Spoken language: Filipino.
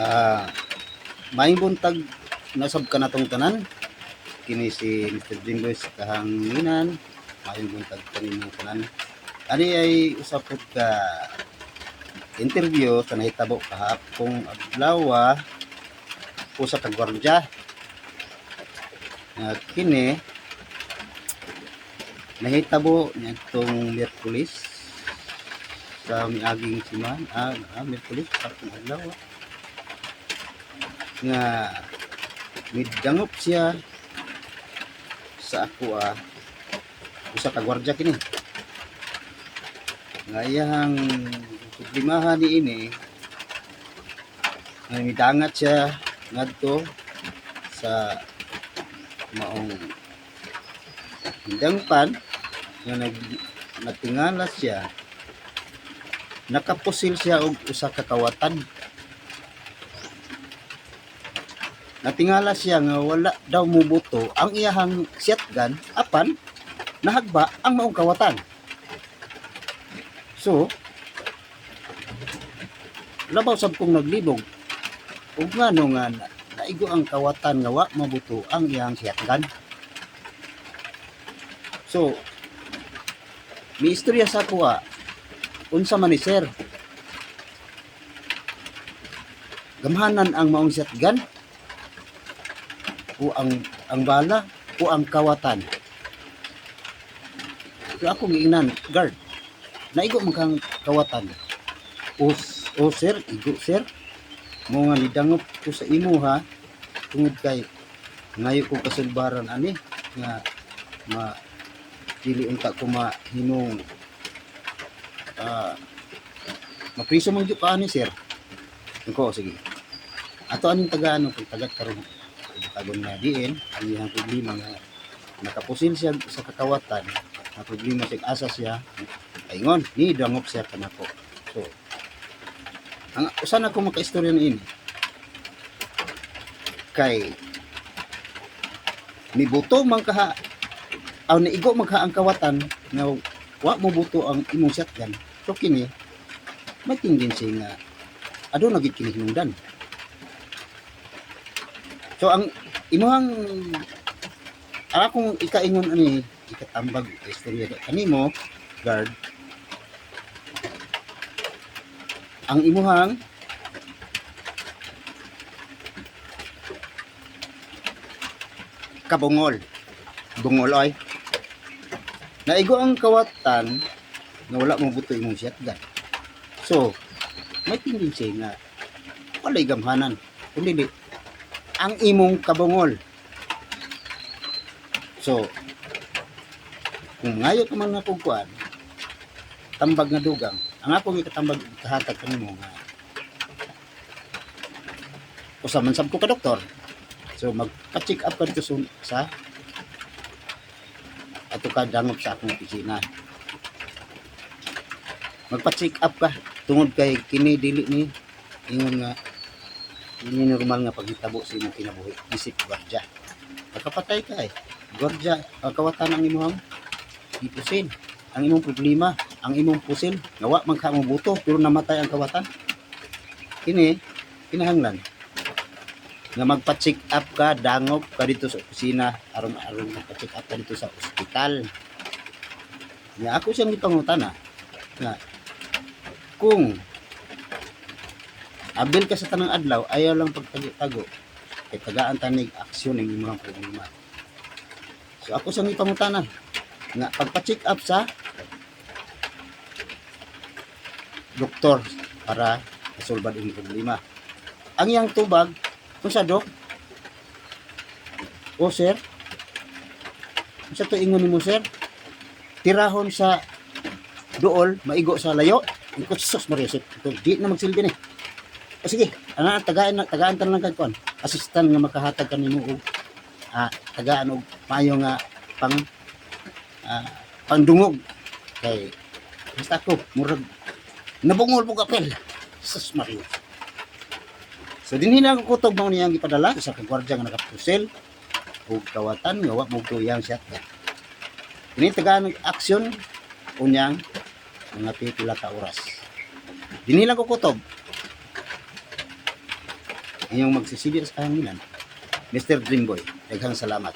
Ah, may buntag nasab ka na tong tanan. Kini si Mr. Jimboy sa kahanginan. May buntag kanimo tanan. Ani ay usapot ka interview sa nahitabo kahapong adlaw usa ka gwardya. Nga kini nahitabo niya itong Merkulis sa miaging siman ah, ah Merkulis kapong adlaw ah. Nga midangop siya sa ako ah. Usa ka gwardya kini. Nga iyang problemahan ni ini nga midangat siya ngadto sa maong hindangpan nga nag natingala siya. Nakapusil siya og usa ka kawatan natingala siya nga wala daw mubuto ang iyahang shotgun apan nahagba ang maong kawatan. So labaw sab kong naglibog ug ngano nga na- naigo ang kawatan nga wa mabuto ang iyang shotgun so mi istorya sa kuha unsa man ni sir? Gamhanan ang maong shotgun o ang ang bala o ang kawatan. So ako giingnan guard naigo man kang kawatan. O, o sir igo sir mo nga nidangop ko sa imo ha? Tungod kay ngayo ko kasulbaran ani nga ma dili unta ko mahinong ah mapriso man gyud ani sir. Ko sige. Ato aning taga ano kung tagat karon tagon nga diin ang iyang problema nga nakapusil siya sa kakawatan na problema siya asa siya ayingon ni dangop siya kanako. So ang usan ako makaistorya na ini? Kay ni buto man kaha aw niigo man ka ang kawatan nga wa mo buto ang imong shotgun so kini may tendency nga ado nagit kini hinungdan so ang imuhang ang akong ikaingon ani ikatambag istorya kanimo guard. Ang imuhang kabungol. Bungol oy. Naigo ang kawatan na wala mo buto imong shotgun so may tendency nga walay gamhanan. Kundi di ang imong kabungol. So kung ngayon ka man nga kung kuan tambag nga dugang ang akong ikatambag kahatag kanimo nga. Usaman sab ko ka doktor. So magpa-check up ka sun- sa ato ka dangop sa akong opisina. Magpa-check up ka tungod kay kini dili ni ingon nga ini normal nga paghitabo sa imong kinabuhi? Isip gwardya nakapatay ka eh. Gwardya ang kawatan ang imong ipusin. Ang imong problema ang imong pusil nawa man ka mo pero namatay ang kawatan. Kini kinahanglan. Nga magpa-check up ka dangop ka dito sa opisina aron aron magpa-check up ka dito sa ospital. Nga ako siyang ipangutana nga kung abil ka sa tanang adlaw ayaw lang pagtago-tago kay tagaan tanig aksyon ng imong problema so ako siyang ipangutana nga pagpa-check up sa doktor para masulbad ang problema. Ang iyang tubag, kung sa dok, o sir, kung sa to ingon mo sir, tirahon sa dool, maigo sa layo, ikot sus marisip. Ito, di na magsilbi ni. O sige, ana tagaan tagaan ta lang kag kon. Assistant nga makahatag kanimo og ah, tagaan og maayo nga pang ah, pangdungog. Kay basta ko murag nabungol po kapel sus Mario so dinhi na ako kutob mo niyang ipadala sa kagwardya nga nakapusel ug kawatan nga wa mo tuyang siya. Ini tagaan ng aksyon unyang mga pipila ka oras. Dinhi lang ko kutob inyong magsisilyo sa kahanginan. Mr. Dreamboy, daghang salamat.